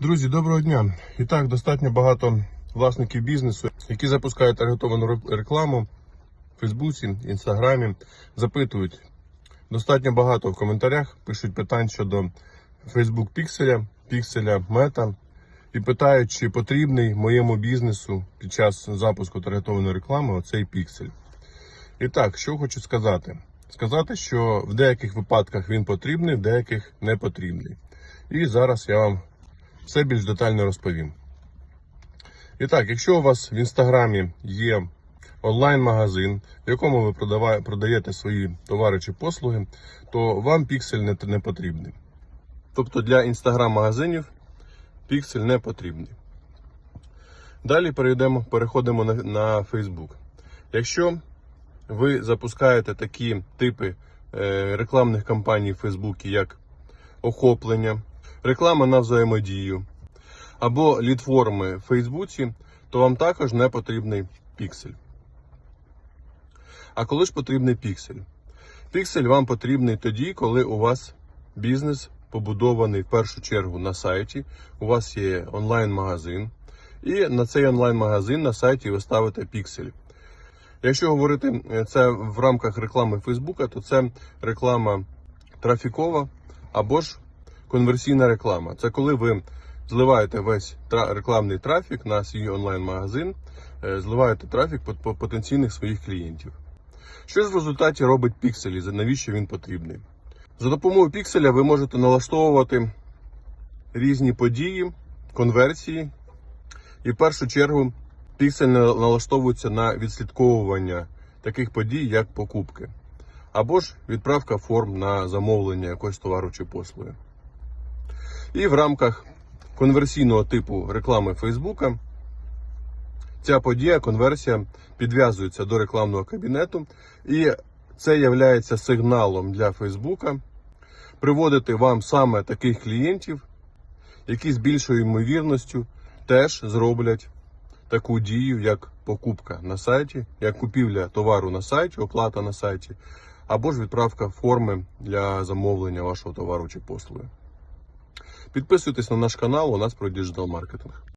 Друзі, доброго дня! І так, достатньо багато власників бізнесу, які запускають таргетовану рекламу в Фейсбуці, Інстаграмі, запитують. Достатньо багато в коментарях пишуть питань щодо Facebook пікселя, пікселя мета і питають, чи потрібний моєму бізнесу під час запуску таргетованої реклами оцей піксель. І так, що хочу сказати? Сказати, що в деяких випадках він потрібний, в деяких не потрібний. І зараз я вам все більш детально розповім. І так, якщо у вас в інстаграмі є онлайн-магазин, в якому ви продаєте свої товари чи послуги, то вам піксель не, потрібний. Тобто для інстаграм-магазинів піксель не потрібний. Далі перейдемо, переходимо на, на Facebook. Якщо ви запускаєте такі типи е, рекламних кампаній в Фейсбуці, як охоплення, реклама на взаємодію або лідформи в Фейсбуці, то вам також не потрібний піксель. А коли ж потрібний піксель? Піксель вам потрібний тоді, коли у вас бізнес побудований в першу чергу на сайті, у вас є онлайн-магазин, і на цей онлайн-магазин на сайті ви ставите піксель. Якщо говорити е, це в рамках реклами Фейсбука, то це реклама трафікова або ж конверсійна реклама. Це коли ви зливаєте весь рекламний трафік на свій онлайн-магазин, е, зливаєте трафік по, по потенційних своїх клієнтів. Що ж в результаті робить пікселі? Навіщо він потрібний? За допомогою пікселя ви можете налаштовувати різні події, конверсії, і в першу чергу піксель налаштовується на відслідковування таких подій, як покупки, або ж відправка форм на замовлення якогось товару чи послуги. І в рамках конверсійного типу реклами Фейсбука ця подія, конверсія підв'язується до рекламного кабінету, і це є сигналом для Фейсбука приводити вам саме таких клієнтів, які з більшою ймовірністю теж зроблять таку дію, як покупка на сайті, як купівля товару на сайті, оплата на сайті, або ж відправка форми для замовлення вашого товару чи послуги. Підписуйтесь на наш канал, у нас про діджитал маркетинг.